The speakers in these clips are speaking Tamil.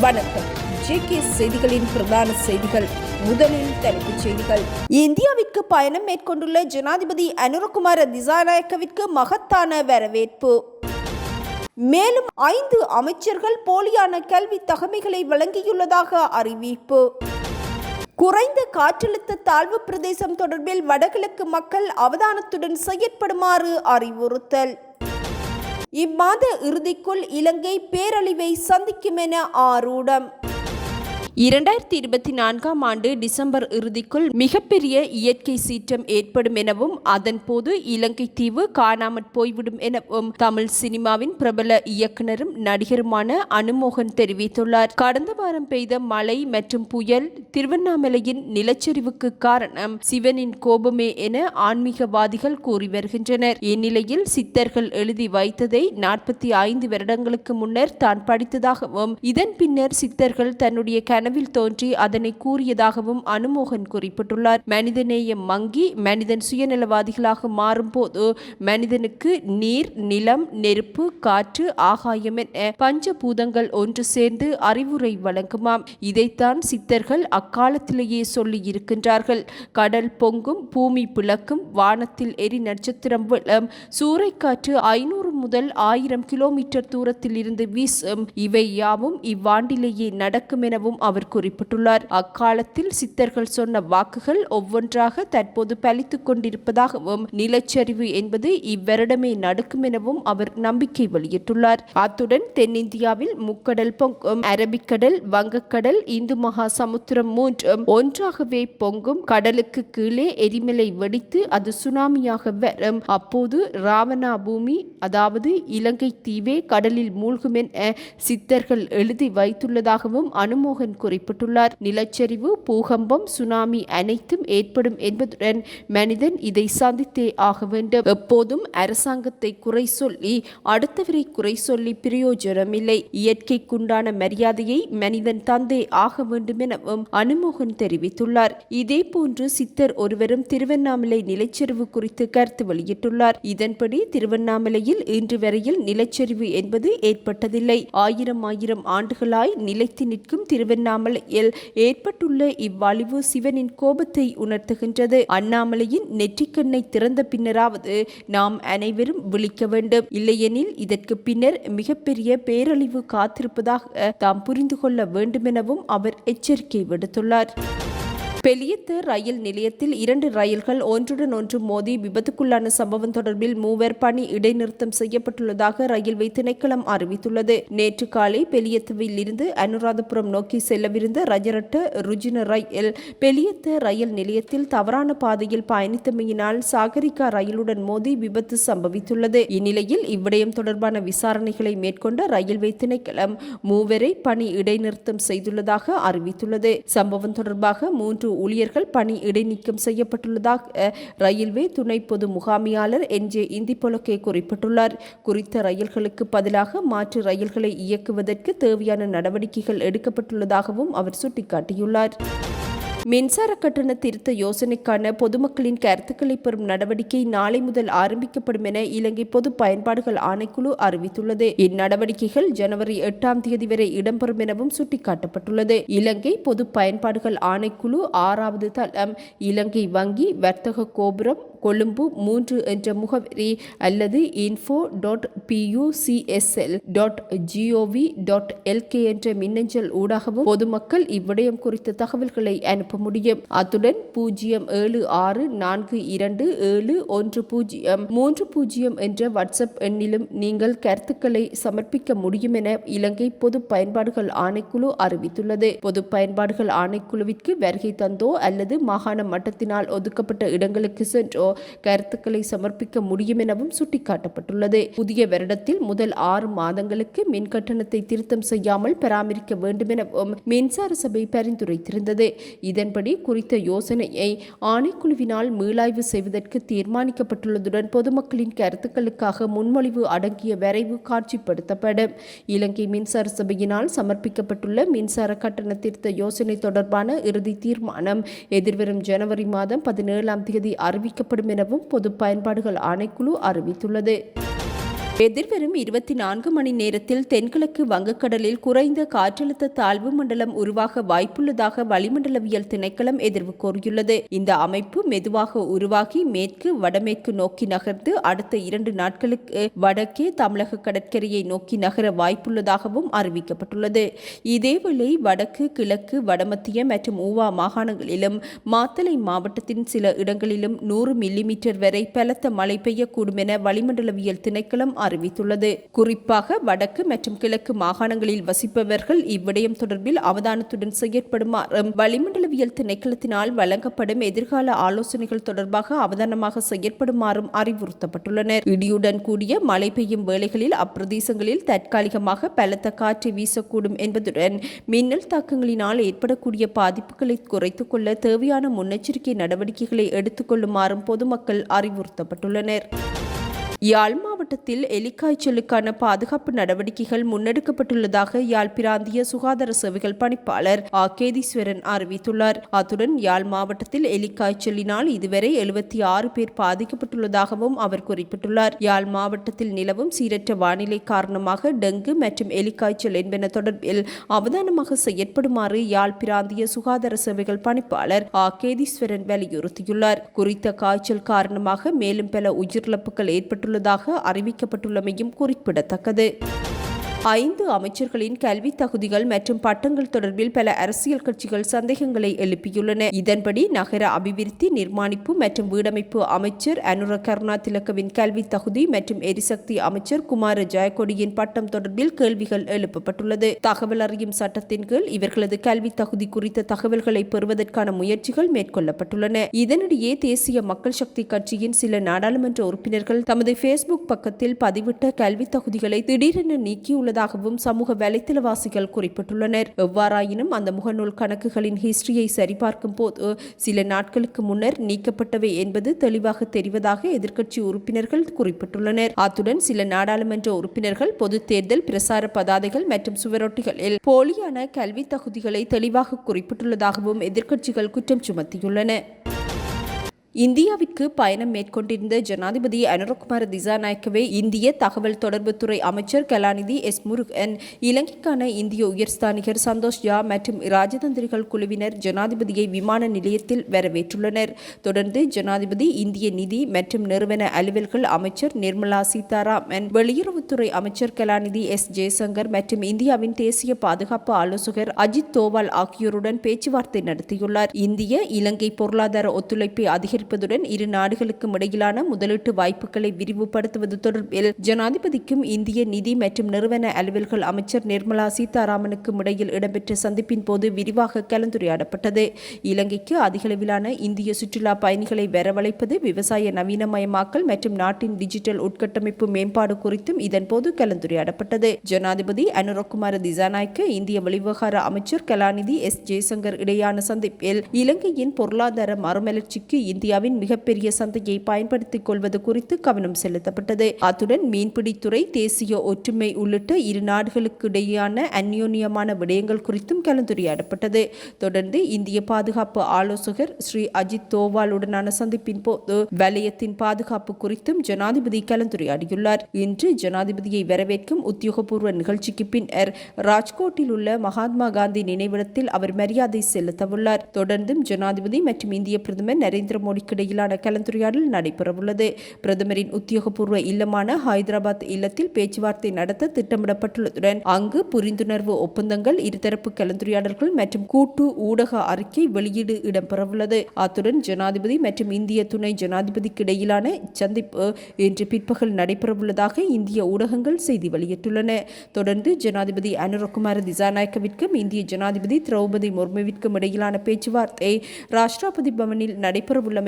வணக்கம். ஜேகே செய்திகளின் பிரதான செய்திகள். முதலில் தலைப்புச் செய்திகள். இந்தியாவிற்கு பயணம் மேற்கொண்டுள்ள ஜனாதிபதி அனுரகுமார திசாநாயக்கவிற்கு மகத்தான வரவேற்பு. மேலும் ஐந்து அமைச்சர்கள் போலியான கல்வி தகமைகளை வழங்கியுள்ளதாக அறிவிப்பு. குறைந்த காற்றழுத்த தாழ்வு பிரதேசம் தொடர்பில் வடகிழக்கு மக்கள் அவதானத்துடன் செயற்படுமாறு அறிவுறுத்தல். இம்மாத இறுதிக்குள் இலங்கை பேரழிவை சந்திக்கும் என ஆரூடம். இரண்டாயிரத்தி இருபத்தி நான்காம் ஆண்டு டிசம்பர் இறுதிக்குள் மிகப்பெரிய இயற்கை சீற்றம் ஏற்படும் எனவும் அதன் போது இலங்கை தீவு காணாமற் போய்விடும் எனவும் தமிழ் சினிமாவின் பிரபல இயக்குனரும் நடிகருமான அனுமோகன் தெரிவித்துள்ளார். கடந்த வாரம் பெய்த மழை மற்றும் புயல் திருவண்ணாமலையின் நிலச்சரிவுக்கு காரணம் சிவனின் கோபமே என ஆன்மீகவாதிகள் கூறி வருகின்றனர். இந்நிலையில் சித்தர்கள் எழுதி வைத்ததை நாற்பத்தி ஐந்து வருடங்களுக்கு முன்னர் தான் படித்ததாகவும் இதன் பின்னர் சித்தர்கள் தன்னுடைய கனவில் தோன்றி அதனை கூறியதாகவும் அனுமோகன் குறிப்பிட்டுள்ளார். மனிதநேயம் மங்கி மனிதன் சுயநலவாதிகளாக மாறும்போது மனிதனுக்கு நீர் நிலம் நெருப்பு காற்று ஆகாயம் என பஞ்சபூதங்கள் ஒன்று சேர்ந்து அறிவுரை வழங்குமாம். இதைத்தான் சித்தர்கள் அக்காலத்திலேயே சொல்லி இருக்கின்றார்கள். கடல் பொங்கும் பூமி பிளக்கும் வானத்தில் எரி நட்சத்திரம் விழும் சூறைக்காற்று ஐநூறு முதல் ஆயிரம் கிலோமீட்டர் தூரத்தில் இருந்து வீசும் இவை யாவும் இவ்வாண்டிலேயே நடக்கும் எனவும் அவர் குறிப்பிட்டுள்ளார். அக்காலத்தில் சித்தர்கள் சொன்ன வாக்குகள் ஒவ்வொன்றாக தற்போது பலித்துக் கொண்டிருப்பதாகவும் நிலச்சரிவு என்பது இவ்வருடமே நடக்கும் எனவும் அவர் நம்பிக்கை வெளியிட்டுள்ளார். அத்துடன் தென்னிந்தியாவில் முக்கடல் பொங்கும் அரபிக்கடல் வங்கக்கடல் இந்து மகா சமுத்திரம் மூன்றும் ஒன்றாகவே பொங்கும். கடலுக்கு கீழே எரிமலை வெடித்து அது சுனாமியாக வரும். அப்போது ராவணா பூமி அதாவது இலங்கை தீவே கடலில் மூழ்கும் என சித்தர்கள் எழுதி வைத்துள்ளதாகவும் அனுமோகன் குறிப்பிட்டுள்ளார். நிலச்சரிவு பூகம்பம் சுனாமி அனைத்தும் ஏற்படும் என்பதுடன் மனிதன் இதை சந்தித்தே ஆக வேண்டும். எப்போதும் அரசாங்கத்தை குறை சொல்லி அடுத்தவரை குறை சொல்லி பிரயோஜனமில்லை. இயற்கைக்குண்டான மரியாதையை மனிதன் தந்தே ஆக வேண்டும் எனவும் அனுமோகன் தெரிவித்துள்ளார். இதே போன்று சித்தர் ஒருவரும் திருவண்ணாமலை நிலச்சரிவு குறித்து கருத்து வெளியிட்டுள்ளார். இதன்படி திருவண்ணாமலையில் இன்று வரையில் நிலச்சரிவு என்பது ஏற்பட்டதில்லை. ஆயிரம் ஆயிரம் ஆண்டுகளாய் நிலைத்து நிற்கும் திருவண்ணாமலை அண்ணாமலை ஏற்பட்டுள்ள இவ்வழிவு சிவனின் கோபத்தை உணர்த்துகின்றது. அண்ணாமலையின் நெற்றிக்கண்ணை திறந்த பின்னராவது நாம் அனைவரும் விழிக்க வேண்டும். இல்லையெனில் இதற்கு பின்னர் மிகப்பெரிய பேரழிவு காத்திருப்பதாக தாம் புரிந்து கொள்ள வேண்டுமெனவும் அவர் எச்சரிக்கை விடுத்துள்ளார். பெலியத்து ரயில் நிலையத்தில் இரண்டு ரயில்கள் ஒன்றுடன் ஒன்று மோதி விபத்துக்குள்ளான சம்பவம் தொடர்பில் மூவர் பணி இடைநிறுத்தம் செய்யப்பட்டுள்ளதாக ரயில்வே திணைக்களம் அறிவித்துள்ளது. நேற்று காலை பெலியத்துவில் இருந்து அனுராதபுரம் நோக்கி செல்லவிருந்த ரஜரட்ட ருஜின ரயில் பெலியத்து ரயில் நிலையத்தில் தவறான பாதையில் பயணித்தமையினால் சாகரிகா ரயிலுடன் மோதி விபத்து சம்பவித்துள்ளது. இந்நிலையில் இவ்விடயம் தொடர்பான விசாரணைகளை மேற்கொண்ட ரயில்வே திணைக்களம் மூவரை பணி இடைநிறுத்தம் செய்துள்ளதாக அறிவித்துள்ளது. சம்பவம் தொடர்பாக மூன்று ஊழியர்கள் பணி இடைநீக்கம் செய்யப்பட்டுள்ளதாக ரயில்வே துணை பொது முகாமியாளர் என். ஜே. இந்திபொலக்கே குறிப்பிட்டுள்ளார். குறித்த ரயில்களுக்கு பதிலாக மாற்று ரயில்களை இயக்குவதற்கு தேவையான நடவடிக்கைகள் எடுக்கப்பட்டுள்ளதாகவும் அவர் சுட்டிக்காட்டியுள்ளார். மின்சார கட்டண திருத்த யோசனைக்கான பொதுமக்களின் கருத்துக்களை பெறும் நடவடிக்கை நாளை முதல் ஆரம்பிக்கப்படும் என இலங்கை பொது பயன்பாடுகள் ஆணைக்குழு அறிவித்துள்ளது. இந்நடவடிக்கைகள் ஜனவரி எட்டாம் தேதி வரை இடம்பெறும் எனவும் சுட்டிக்காட்டப்பட்டுள்ளது. இலங்கை பொது பயன்பாடுகள் ஆணைக்குழு ஆறாவது தளம் இலங்கை வங்கி வர்த்தக கோபுரம் கொழும்பு மூன்று என்ற முகவரி அல்லது info dot PUCSL dot GOV dot LK என்ற மின்னஞ்சல் ஊடாகவும் பொதுமக்கள் இவ்விடயம் குறித்த தகவல்களை அனுப்ப முடியும். அத்துடன் பூஜ்ஜியம் ஏழு ஆறு நான்கு இரண்டு ஏழு ஒன்று பூஜ்ஜியம் மூன்று பூஜ்ஜியம் என்ற வாட்ஸ்அப் எண்ணிலும் நீங்கள் கருத்துக்களை சமர்ப்பிக்க முடியும் என இலங்கை பொது பயன்பாடுகள் ஆணைக்குழு அறிவித்துள்ளது. பொது பயன்பாடுகள் ஆணைக்குழுவிற்கு வருகை தந்தோ அல்லது மாகாண மட்டத்தினால் ஒதுக்கப்பட்ட இடங்களுக்கு சென்றோ கருத்துக்களை சமர்ப்பிக்க முடியும் எனவும் சுட்டிக்காட்டப்பட்டுள்ளது. புதிய வருடத்தில் முதல் ஆறு மாதங்களுக்கு மின் கட்டணத்தை திருத்தம் செய்யாமல் பராமரிக்க வேண்டும் எனவும் மின்சார சபை பரிந்துரைத்திருந்தது. இதன்படி குறித்த யோசனையை ஆணைக்குழுவினால் மீளாய்வு செய்வதற்கு தீர்மானிக்கப்பட்டுள்ளதுடன் பொதுமக்களின் கருத்துக்களுக்காக முன்மொழிவு அடங்கிய வரைவு காட்சிப்படுத்தப்படும். இலங்கை மின்சார சபையினால் சமர்ப்பிக்கப்பட்டுள்ள மின்சார கட்டண திருத்த யோசனை தொடர்பான இறுதி தீர்மானம் எதிர்வரும் ஜனவரி மாதம் பதினேழாம் தேதி அறிவிக்கப்படும். எனவும் பொது பயன்பாடுகள் ஆணைக்குழு அறிவித்துள்ளது. எதிர்வரும் இருபத்தி நான்கு மணி நேரத்தில் தென்கிழக்கு வங்கக்கடலில் குறைந்த காற்றழுத்த தாழ்வு மண்டலம் உருவாக வாய்ப்புள்ளதாக வளிமண்டலவியல் திணைக்களம் எதிர்வு கோரியுள்ளது இந்த அமைப்பு மெதுவாக உருவாகி மேற்கு வடமேற்கு நோக்கி நகர்ந்து அடுத்த இரண்டு நாட்களுக்கு வடக்கே தமிழக கடற்கரையை நோக்கி நகர வாய்ப்புள்ளதாகவும் அறிவிக்கப்பட்டுள்ளது. இதேவேளை வடக்கு கிழக்கு வடமத்திய மற்றும் ஊவா மாகாணங்களிலும் மாத்தளை மாவட்டத்தின் சில இடங்களிலும் நூறு மில்லிமீட்டர் வரை பலத்த மழை பெய்யக்கூடும் என வளிமண்டலவியல் திணைக்களம் அறிவித்துள்ளது. குறிப்பாக வடக்கு மற்றும் கிழக்கு மாகாணங்களில் வசிப்பவர்கள் இவ்விடயம் தொடர்பில் அவதானத்துடன் செயற்படுமாறும் வளிமண்டலவியல் திணைக்களத்தினால் வழங்கப்படும் எதிர்கால ஆலோசனைகள் தொடர்பாக அவதானமாக செயற்படுமாறும் அறிவுறுத்தப்பட்டுள்ளனர். இடியுடன் கூடிய மழை பெய்யும் வேளைகளில் அப்பிரதேசங்களில் தற்காலிகமாக பலத்த காற்று வீசக்கூடும் என்பதுடன் மின்னல் தாக்கங்களினால் ஏற்படக்கூடிய பாதிப்புகளை குறைத்துக் கொள்ள தேவையான முன்னெச்சரிக்கை நடவடிக்கைகளை எடுத்துக் கொள்ளுமாறும் பொதுமக்கள் அறிவுறுத்தப்பட்டுள்ளனர். யாழ் மாவட்டத்தில் எலிக்காய்ச்சலுக்கான பாதுகாப்பு நடவடிக்கைகள் முன்னெடுக்கப்பட்டுள்ளதாக யாழ் பிராந்திய சுகாதார சேவைகள் பணிப்பாளர் ஆ. கேதீஸ்வரன் அறிவித்துள்ளார். அத்துடன் யாழ் மாவட்டத்தில் எலிக்காய்ச்சலினால் இதுவரை எழுபத்தி ஆறு பேர் பாதிக்கப்பட்டுள்ளதாகவும் அவர் குறிப்பிட்டுள்ளார். யாழ் மாவட்டத்தில் நிலவும் சீரற்ற வானிலை காரணமாக டெங்கு மற்றும் எலிக்காய்ச்சல் என்பன தொடர்பில் அவதானமாக செயற்படுமாறு யாழ் பிராந்திய சுகாதார சேவைகள் பணிப்பாளர் ஆ. கேதீஸ்வரன் வலியுறுத்தியுள்ளார். குறித்த காய்ச்சல் காரணமாக மேலும் பல உயிரிழப்புகள் ஏற்பட்டுள்ளதாக அறி அறிவிக்கப்பட்டுள்ளமையும் குறிப்பிடத்தக்கது. ஐந்து அமைச்சர்களின் கல்வி தகுதிகள் மற்றும் பட்டங்கள் தொடர்பில் பல அரசியல் கட்சிகள் சந்தேகங்களை எழுப்பியுள்ளன. இதன்படி நகர அபிவிருத்தி நிர்மாணிப்பு மற்றும் வீடமைப்பு அமைச்சர் அனுர கருணா திலக்கவின் கல்வி தகுதி மற்றும் எரிசக்தி அமைச்சர் குமார ஜெயக்கொடியின் பட்டம் தொடர்பில் கேள்விகள் எழுப்பப்பட்டுள்ளது. தகவல் அறியும் சட்டத்தின் கீழ் இவர்களது கல்வி தகுதி குறித்த தகவல்களை பெறுவதற்கான முயற்சிகள் மேற்கொள்ளப்பட்டுள்ளன. இதனிடையே தேசிய மக்கள் சக்தி கட்சியின் சில நாடாளுமன்ற உறுப்பினர்கள் தமது பேஸ்புக் பக்கத்தில் பதிவிட்ட கல்வி தகுதிகளை திடீரென நீக்கியுள்ள உள்ளதாகவும் சமூக வலைத்தளவாசிகள் குறிப்பிட்டுள்ளனர். எவ்வாறாயினும் அந்த முகநூல் கணக்குகளின் ஹிஸ்டரியை சரிபார்க்கும் போது சில நாட்களுக்கு முன்னர் நீக்கப்பட்டவை என்பது தெளிவாக தெரிவதாக எதிர்க்கட்சி உறுப்பினர்கள் குறிப்பிட்டுள்ளனர். அத்துடன் சில நாடாளுமன்ற உறுப்பினர்கள் பொது தேர்தல் பிரசார பதாதைகள் மற்றும் சுவரொட்டிகளில் போலியான கல்வி தகுதிகளை தெளிவாக குறிப்பிட்டுள்ளதாகவும் எதிர்க்கட்சிகள் குற்றம் சுமத்தியுள்ளன. இந்தியாவிற்கு பயணம் மேற்கொண்டிருந்த ஜனாதிபதி அனுரகுமார் திசாநாயக்கவே இந்திய தகவல் தொடர்புத்துறை அமைச்சர் கலாநிதி எஸ் முருகன் இலங்கைக்கான இந்திய உயர்ஸ்தானிகர் சந்தோஷ் ஜா மற்றும் ராஜதந்திரிகள் குழுவினர் ஜனாதிபதியை விமான நிலையத்தில் வரவேற்றுள்ளனர். தொடர்ந்து ஜனாதிபதி இந்திய நிதி மற்றும் நிறுவன அலுவல்கள் அமைச்சர் நிர்மலா சீதாராமன் வெளியுறவுத்துறை அமைச்சர் கலாநிதி எஸ் ஜெயசங்கர் மற்றும் இந்தியாவின் தேசிய பாதுகாப்பு ஆலோசகர் அஜித் தோவால் ஆகியோருடன் பேச்சுவார்த்தை நடத்தியுள்ளார். இந்திய இலங்கை பொருளாதார ஒத்துழைப்பை அதிகரிப்பு அதிகரிப்பதுடன் இரு நாடுகளுக்கும் இடையிலான முதலீட்டு வாய்ப்புகளை விரிவுபடுத்துவது தொடர்பில் ஜனாதிபதிக்கும் இந்திய நிதி மற்றும் நிறுவன அலுவல்கள் அமைச்சர் நிர்மலா சீதாராமனுக்கும் இடையில் இடம்பெற்ற சந்திப்பின் போது விரிவாக கலந்துரையாடப்பட்டது. இலங்கைக்கு அதிகளவிலான இந்திய சுற்றுலா பயணிகளை வரவழைப்பது விவசாய நவீனமயமாக்கல் மற்றும் நாட்டின் டிஜிட்டல் உட்கட்டமைப்பு மேம்பாடு குறித்தும் இதன்போது கலந்துரையாடப்பட்டது. ஜனாதிபதி அனுரகுமார திசாநாய்க்கு இந்திய வெளிவிவகார அமைச்சர் கலாநிதி எஸ். ஜெய்சங்கர் இடையான சந்திப்பில் இலங்கையின் பொருளாதார மறுமலர்ச்சிக்கு இந்திய இந்தியாவின் மிகப்பெரிய சந்தையை பயன்படுத்திக் கொள்வது குறித்து கவனம் செலுத்தப்பட்டது. அத்துடன் மீன்பிடித்துறை தேசிய ஒற்றுமை உள்ளிட்ட இரு நாடுகளுக்கு இடையேயான அந்யோன்யமான விடயங்கள் குறித்தும் கலந்துரையாடப்பட்டது. தொடர்ந்து இந்திய பாதுகாப்பு ஆலோசகர் ஸ்ரீ அஜித் தோவாலுடனான சந்திப்பின் போது வலயத்தின் பாதுகாப்பு குறித்தும் ஜனாதிபதி கலந்துரையாடியுள்ளார். இன்று ஜனாதிபதியை வரவேற்கும் உத்தியோகபூர்வ நிகழ்ச்சிக்கு பின்னர் ராஜ்கோட்டில் உள்ள மகாத்மா காந்தி நினைவிடத்தில் அவர் மரியாதை செலுத்தவுள்ளார். தொடர்ந்தும் ஜனாதிபதி மற்றும் இந்திய பிரதமர் நரேந்திர மோடி மோடிக்கிடையிலான கலந்துரையாடல் நடைபெறவுள்ளது. பிரதமரின் உத்தியோகபூர்வ இல்லமான ஹைதராபாத் இல்லத்தில் பேச்சுவார்த்தை நடத்த திட்டமிடப்பட்டுள்ளதுடன் அங்கு புரிந்துணர்வு ஒப்பந்தங்கள் இருதரப்பு கலந்துரையாடல்கள் மற்றும் கூட்டு ஊடக அறிக்கை வெளியீடு இடம்பெறவுள்ளது. அத்துடன் ஜனாதிபதி மற்றும் இந்திய துணை ஜனாதிபதிக்கு இடையிலான சந்திப்பு இன்று பிற்பகல் நடைபெறவுள்ளதாக இந்திய ஊடகங்கள் செய்தி வெளியிட்டுள்ளன. தொடர்ந்து ஜனாதிபதி அனுரகுமார திசாநாயக்கவிற்கும் இந்திய ஜனாதிபதி திரௌபதி முர்முவிற்கும் இடையிலான பேச்சுவார்த்தை ராஷ்டிரபதி பவனில் நடைபெறவுள்ளமை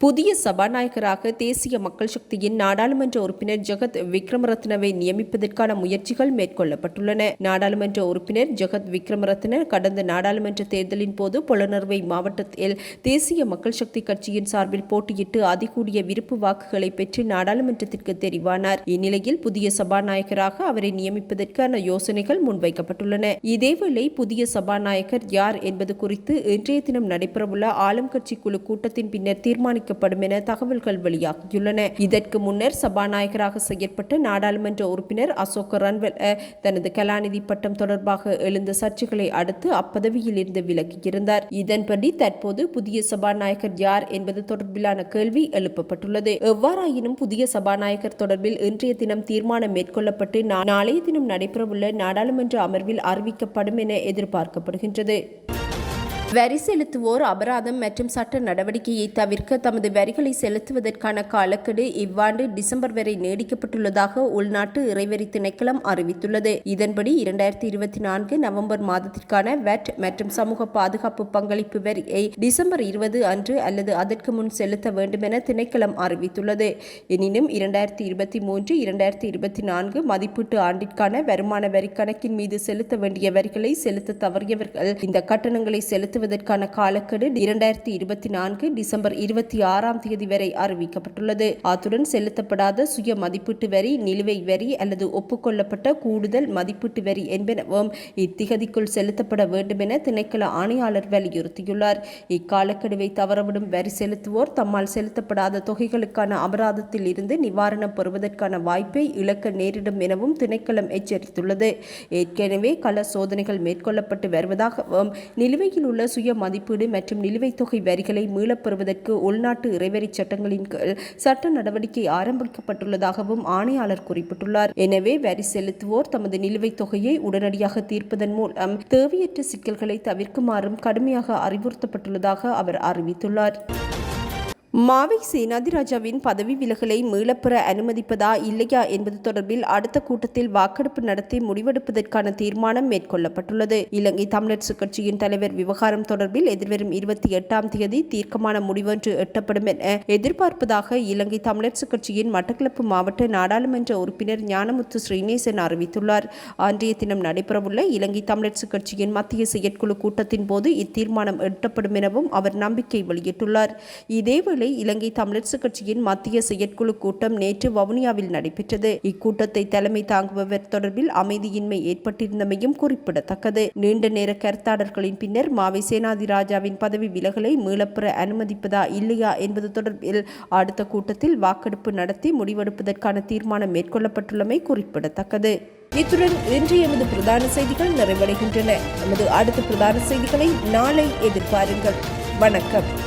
புதிய சபாநாயகராக தேசிய மக்கள் சக்தியின் நாடாளுமன்ற உறுப்பினர் ஜெகத் விக்ரமரத்னவை நியமிப்பதற்கான முயற்சிகள் மேற்கொள்ளப்பட்டுள்ளன. நாடாளுமன்ற உறுப்பினர் ஜெகத் விக்ரமரத்ன கடந்த நாடாளுமன்ற தேர்தலின் போது புலனர்வை மாவட்டத்தில் தேசிய மக்கள் சக்தி கட்சியின் சார்பில் போட்டியிட்டு அதிகூடிய விருப்பு வாக்குகளை பெற்று நாடாளுமன்றத்திற்கு தெரிவானார். இந்நிலையில் புதிய சபாநாயகராக அவரை நியமிப்பதற்கான யோசனைகள் முன்வைக்கப்பட்டுள்ளன. இதேவேளை புதிய சபாநாயகர் யார் என்பது குறித்து இன்றைய தினம் நடைபெறவுள்ள ஆளும் கட்சி குழு கூட்டத்தின் பின்னர் தீர்மானிக்க ஆரம்பிக்கப்படும் என தகவல்கள் வெளியாகியுள்ளன. இதற்கு முன்னர் சபாநாயகராக செயற்பட்ட நாடாளுமன்ற உறுப்பினர் அசோக் ரன்வெல் தனது கலாநிதி பட்டம் தொடர்பாக எழுந்த சர்ச்சைகளை அடுத்து அப்பதவியில் இருந்து விலகியிருந்தார். இதன்படி தற்போது புதிய சபாநாயகர் யார் என்பது தொடர்பிலான கேள்வி எழுப்பப்பட்டுள்ளது. எவ்வாறாயினும் புதிய சபாநாயகர் தொடர்பில் இன்றைய தினம் தீர்மானம் மேற்கொள்ளப்பட்டு நாளைய தினம் நடைபெறவுள்ள நாடாளுமன்ற அமர்வில் அறிவிக்கப்படும் என எதிர்பார்க்கப்படுகின்றது. வரி செலுத்துவோர் அபராதம் மற்றும் சட்ட நடவடிக்கையை தவிர்க்க தமது வரிகளை செலுத்துவதற்கான காலக்கெடு இவ்வாண்டு டிசம்பர் வரை நீடிக்கப்பட்டுள்ளதாக உள்நாட்டு இறைவரி திணைக்களம் அறிவித்துள்ளது. இதன்படி இரண்டாயிரத்தி இருபத்தி நான்கு நவம்பர் மாதத்திற்கான வெட் மற்றும் சமூக பாதுகாப்பு பங்களிப்பு வரியை டிசம்பர் இருபது அன்று அல்லது அதற்கு முன் செலுத்த வேண்டும் என திணைக்களம் அறிவித்துள்ளது. எனினும் இரண்டாயிரத்தி இருபத்தி மூன்று இரண்டாயிரத்தி இருபத்தி நான்கு மதிப்பீட்டு ஆண்டிற்கான வருமான வரி கணக்கின் மீது செலுத்த வேண்டிய வரிகளை செலுத்த தவறியவர்கள் இந்த கட்டணங்களை செலுத்த செலுத்துவதற்கான காலக்கெடு இரண்டாயிரத்தி இருபத்தி நான்கு டிசம்பர் இருபத்தி ஆறாம் தேதி வரை அறிவிக்கப்பட்டுள்ளது. அத்துடன் செலுத்தப்படாத சுய மதிப்பீட்டு வரி நிலுவை வரி அல்லது ஒப்புக்கொள்ளப்பட்ட கூடுதல் மதிப்பீட்டு வரி என்பனவும் இத்திகதிக்குள் செலுத்தப்பட வேண்டும் என திணைக்கள ஆணையாளர் வலியுறுத்தியுள்ளார். இக்காலக்கெடுவை தவறவிடும் வரி செலுத்துவோர் தம்மால் செலுத்தப்படாத தொகைகளுக்கான அபராதத்தில் இருந்து நிவாரணம் பெறுவதற்கான வாய்ப்பை இழக்க நேரிடும் எனவும் திணைக்களம் எச்சரித்துள்ளது. ஏற்கனவே கள சோதனைகள் மேற்கொள்ளப்பட்டு வருவதாகவும் நிலுவையில் உள்ள சுய மதிப்பீடு மற்றும் நிலுவைத் தொகை வரிகளை மீளப்பெறுவதற்கு உள்நாட்டு இறைவரி சட்டங்களின் கீழ் சட்ட நடவடிக்கை ஆரம்பிக்கப்பட்டுள்ளதாகவும் ஆணையாளர் குறிப்பிட்டுள்ளார். எனவே வரி செலுத்துவோர் தமது நிலுவைத் தொகையை உடனடியாக தீர்ப்பதன் மூலம் தேவையற்ற சிக்கல்களை தவிர்க்குமாறும் கடுமையாக அறிவுறுத்தப்பட்டுள்ளதாக அவர் அறிவித்துள்ளார். மாவை சேனாதிராஜாவின் பதவி விலகலை மீளப்பெற அனுமதிப்பதா இல்லையா என்பது தொடர்பில் அடுத்த கூட்டத்தில் வாக்கெடுப்பு நடத்தி முடிவெடுப்பதற்கான தீர்மானம் மேற்கொள்ளப்பட்டுள்ளது. இலங்கை தமிழரசு கட்சியின் தலைவர் விவகாரம் தொடர்பில் எதிர்வரும் இருபத்தி எட்டாம் தேதி தீர்க்கமான முடிவொன்று எட்டப்படும் என எதிர்பார்ப்பதாக இலங்கை தமிழரசு கட்சியின் மட்டக்களப்பு மாவட்ட நாடாளுமன்ற உறுப்பினர் ஞானமுத்து ஸ்ரீநேசன் அறிவித்துள்ளார். அன்றைய தினம் நடைபெறவுள்ள இலங்கை தமிழரசு கட்சியின் மத்திய செயற்குழு கூட்டத்தின் போது இத்தீர்மானம் எட்டப்படும் எனவும் அவர் நம்பிக்கை வெளியிட்டுள்ளார். இதேவேளை இலங்கை தமிழரசு கட்சியின் மத்திய செயற்குழு கூட்டம் நேற்று வவுனியாவில் நடைபெற்றது. இக்கூட்டத்தை தலைமை தாங்குபவர் தொடர்பில் அமைதியின்மை ஏற்பட்டிருந்தமையும் குறிப்பிடத்தக்கது. நீண்ட நேர கருத்தாடல்களின் பின்னர் மாவை சேனாதிராஜாவின் பதவி விலகலை மீளப்பெற அனுமதிப்பதா இல்லையா என்பது தொடர்பில் அடுத்த கூட்டத்தில் வாக்கெடுப்பு நடத்தி முடிவெடுப்பதற்கான தீர்மானம் மேற்கொள்ளப்பட்டுள்ளமை குறிப்பிடத்தக்கது. இத்துடன் இன்று எமது பிரதான செய்திகள் நிறைவடைகின்றன. நமது அடுத்த பிரதான செய்திகளை நாளை எதிர்பாருங்கள். வணக்கம்.